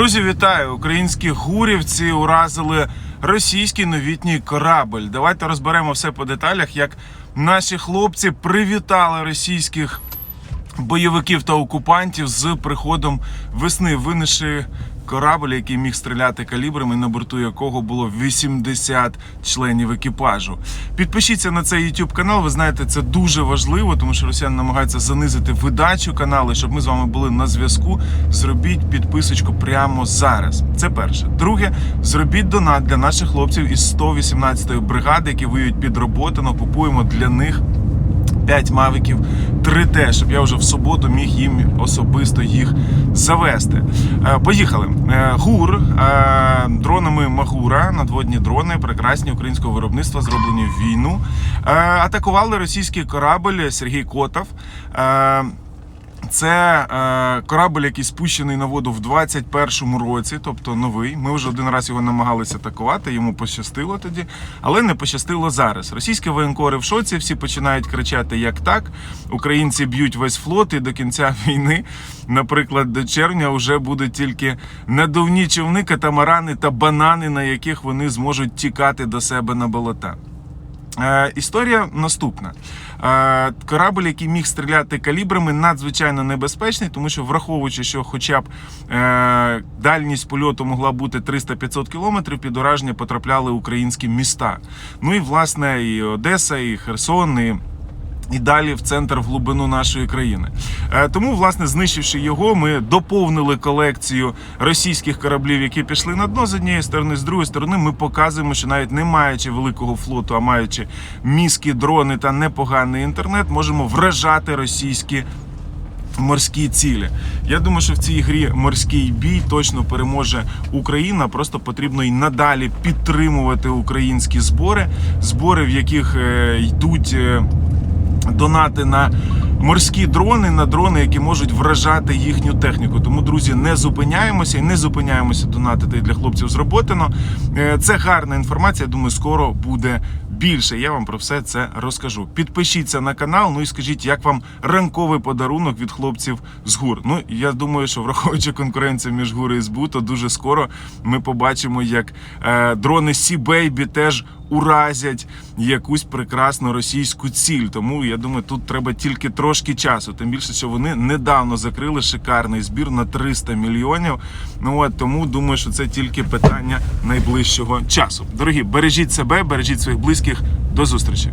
Друзі, вітаю! Українські гурівці уразили російський новітній корабль. Давайте розберемо все по деталях, як наші хлопці привітали російських бойовиків та окупантів з приходом весни, винесши корабль, який міг стріляти калібрами, на борту якого було 80 членів екіпажу. Підпишіться на цей YouTube канал. Ви знаєте, це дуже важливо, тому що росіяни намагаються занизити видачу каналу, щоб ми з вами були на зв'язку. Зробіть підписочку прямо зараз. Це перше. Друге, зробіть донат для наших хлопців із 118-ї бригади, які воюють під Роботино. Купуємо для них 5 мавиків 3T, щоб я вже в суботу міг їм особисто їх завести. Е, Поїхали. Е, ГУР е, дронами Магура, надводні дрони, прекрасні українського виробництва, зроблені в війну. Атакували російський корабль Сергій Котов. Це е, корабль, який спущений на воду в 21-му році, тобто новий. Ми вже один раз його намагалися атакувати, йому пощастило тоді, але не пощастило зараз. Російські воєнкори в шоці, всі починають кричати, як так. Українці б'ють весь флот, і до кінця війни, наприклад, до червня, вже будуть тільки надувні човни, катамарани та банани, на яких вони зможуть тікати до себе на болота. Е, історія наступна. Е, корабль, який міг стріляти калібрами, надзвичайно небезпечний, тому що враховуючи, що хоча б е, дальність польоту могла бути 300-500 кілометрів, під ураження потрапляли українські міста. Ну і власне і Одеса, і Херсон, і і далі в центр в глибину нашої країни. Е, Тому, власне, знищивши його, ми доповнили колекцію російських кораблів, які пішли на дно з однієї сторони, з другої сторони, ми показуємо, що навіть не маючи великого флоту, а маючи мізки, дрони та непоганий інтернет, можемо вражати російські. Морські цілі. Я думаю, що в цій грі морський бій точно переможе Україна. Просто потрібно й надалі підтримувати українські збори, збори, в яких е, йдуть. Донати на морські дрони, на дрони, які можуть вражати їхню техніку. Тому, друзі, не зупиняємося і не зупиняємося донатити для хлопців з Роботино. Е, Це гарна інформація. Я думаю, скоро буде більше. Я вам про все це розкажу. Підпишіться на канал. Ну і скажіть, як вам ранковий подарунок від хлопців з ГУР. Ну я думаю, що враховуючи конкуренцію між ГУР і СБУ, то дуже скоро ми побачимо, як е, дрони Сі Бейбі теж уразять якусь прекрасну російську ціль. Тому я думаю, тут треба тільки трошки часу. Тим більше, що вони недавно закрили шикарний збір на 300 мільйонів. Ну от тому думаю, що це тільки питання найближчого часу. Дорогі, бережіть себе, бережіть своїх близьких. До зустрічі.